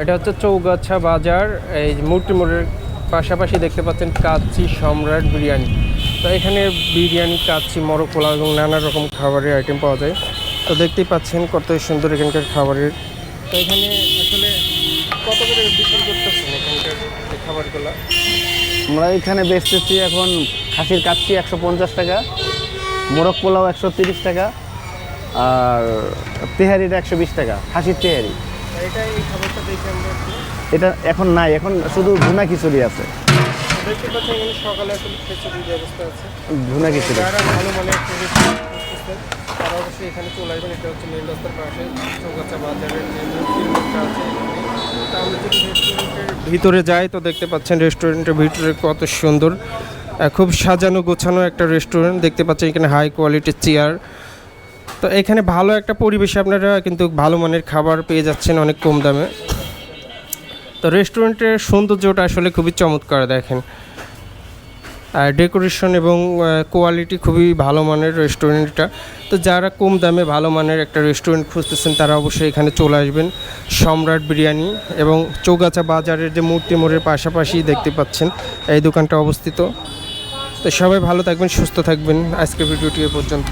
এটা হচ্ছে চৌগাছা বাজার, এই মূর্তি মোড়ের পাশাপাশি দেখতে পাচ্ছেন কাচ্চি সম্রাট বিরিয়ানি। তো এখানে বিরিয়ানি, কাচ্চি মরক পোলাও এবং নানা রকম খাবারের আইটেম পাওয়া যায়। তো দেখতেই পাচ্ছেন কত সুন্দর এখানকার খাবারের। তো এখানে আসলে কত করে বিক্রি করতেছেন এখানকার খাবারগুলো? আমরা এখানে বেচতেছি এখন খাসির কাচ্চি একশো পঞ্চাশ টাকা, মোরগ পোলাও একশো তিরিশ টাকা, আর তেহারিটা একশো বিশ টাকা, খাসির তেহারি। এটা এই খাবারটা দেখে আমরা এটা এখন নাই এখন শুধু ভুনা খিচুড়ি আছে। দেখতে পাচ্ছেন সকালে আসলে খিচুড়ির ব্যবস্থা আছে। ভুনা খিচুড়ি। যারা ভালো মানে একটা রেস্টুরেন্ট খুঁজতেছেন তারা অবশ্যই এখানে চলে আসবেন। এটা হচ্ছে মেন রাস্তার পাশে চৌগাছা বাজারের যে আছে এখানে। আমরা যদি রেস্টুরেন্টের ভিতরে যাই তো দেখতে পাচ্ছেন রেস্টুরেন্টের ভিতরে কত সুন্দর খুব সাজানো গোছানো একটা রেস্টুরেন্ট দেখতে পাচ্ছেন এখানে হাই কোয়ালিটির চেয়ার তো এখানে ভালো একটা পরিবেশে আপনারা কিন্তু ভালো মানের খাবার পেয়ে যাচ্ছেন অনেক কম দামে। তো রেস্টুরেন্টের সৌন্দর্যটা আসলে খুবই চমৎকার, দেখেন। আর ডেকোরেশন এবং কোয়ালিটি খুবই ভালো মানের রেস্টুরেন্টটা। তো যারা কম দামে ভালো মানের একটা রেস্টুরেন্ট খুঁজতেছেন, তারা অবশ্যই এখানে চলে আসবেন। সম্রাট বিরিয়ানি এবং চৌগাছা বাজারের যে মূর্তি মোড়ের পাশাপাশি দেখতে পাচ্ছেন এই দোকানটা অবস্থিত। তো সবাই ভালো থাকবেন, সুস্থ থাকবেন। আজকের ভিডিওটি এ পর্যন্ত।